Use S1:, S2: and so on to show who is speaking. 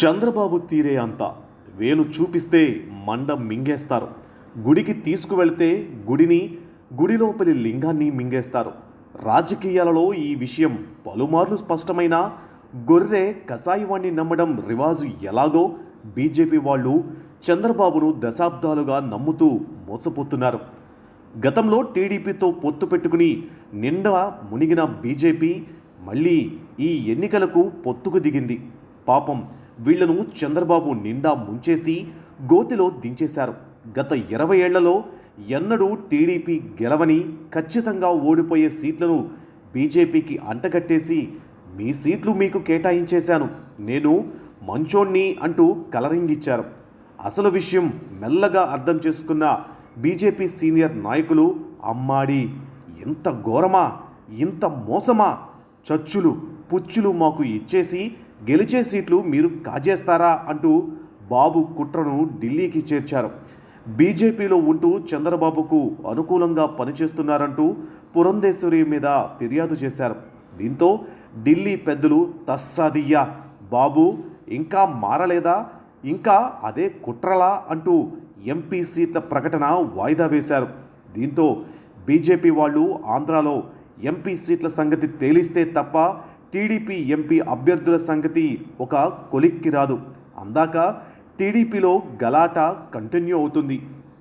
S1: చంద్రబాబు తీరే అంత వేలు చూపిస్తే మండ మింగేస్తారు. గుడికి తీసుకువెళ్తే గుడిని గుడి లోపలి లింగాన్ని మింగేస్తారు. రాజకీయాలలో ఈ విషయం పలుమార్లు స్పష్టమైన గొర్రె కసాయివాణ్ణి నమ్మడం రివాజు ఎలాగో బీజేపీ వాళ్ళు చంద్రబాబును దశాబ్దాలుగా నమ్ముతూ మోసపోతున్నారు. గతంలో టీడీపీతో పొత్తు పెట్టుకుని నిండా మునిగిన బీజేపీ మళ్ళీ ఈ ఎన్నికలకు పొత్తుకు దిగింది. పాపం వీళ్ళను చంద్రబాబు నిండా ముంచేసి గోతిలో దించేశారు. గత ఇరవై ఏళ్ళలో ఎన్నడూ టీడీపీ గెలవని ఖచ్చితంగా ఓడిపోయే సీట్లను బీజేపీకి అంటగట్టేసి మీ సీట్లు మీకు కేటాయించేశాను. నేను మంచోణ్ణి అంటూ కలరింగ్ ఇచ్చారు అసలు విషయం మెల్లగా అర్థం చేసుకున్న బీజేపీ సీనియర్ నాయకులు అమ్మాడి ఇంత ఘోరమా ఇంత మోసమా చచ్చులు పుచ్చులు మాకు ఇచ్చేసి గెలిచే సీట్లు మీరు కాజేస్తారా అంటూ బాబు కుట్రను ఢిల్లీకి చేర్చారు. బీజేపీలో ఉంటూ చంద్రబాబుకు అనుకూలంగా పనిచేస్తున్నారంటూ పురంధేశ్వరి మీద ఫిర్యాదు చేశారు. దీంతో ఢిల్లీ పెద్దలు తస్సాదియ్యా బాబు ఇంకా మారలేదా? ఇంకా అదే కుట్రలా? అంటూ ఎంపీ సీట్ల ప్రకటన వాయిదా వేశారు. దీంతో బీజేపీ వాళ్ళు ఆంధ్రాలో ఎంపీ సీట్ల సంగతి తేలిస్తే తప్ప టీడీపీ ఎంపీ అభ్యర్థుల సంగతి ఒక కొలిక్కి రాదు. అందాక టీడీపీలో గలాట కంటిన్యూ అవుతుంది.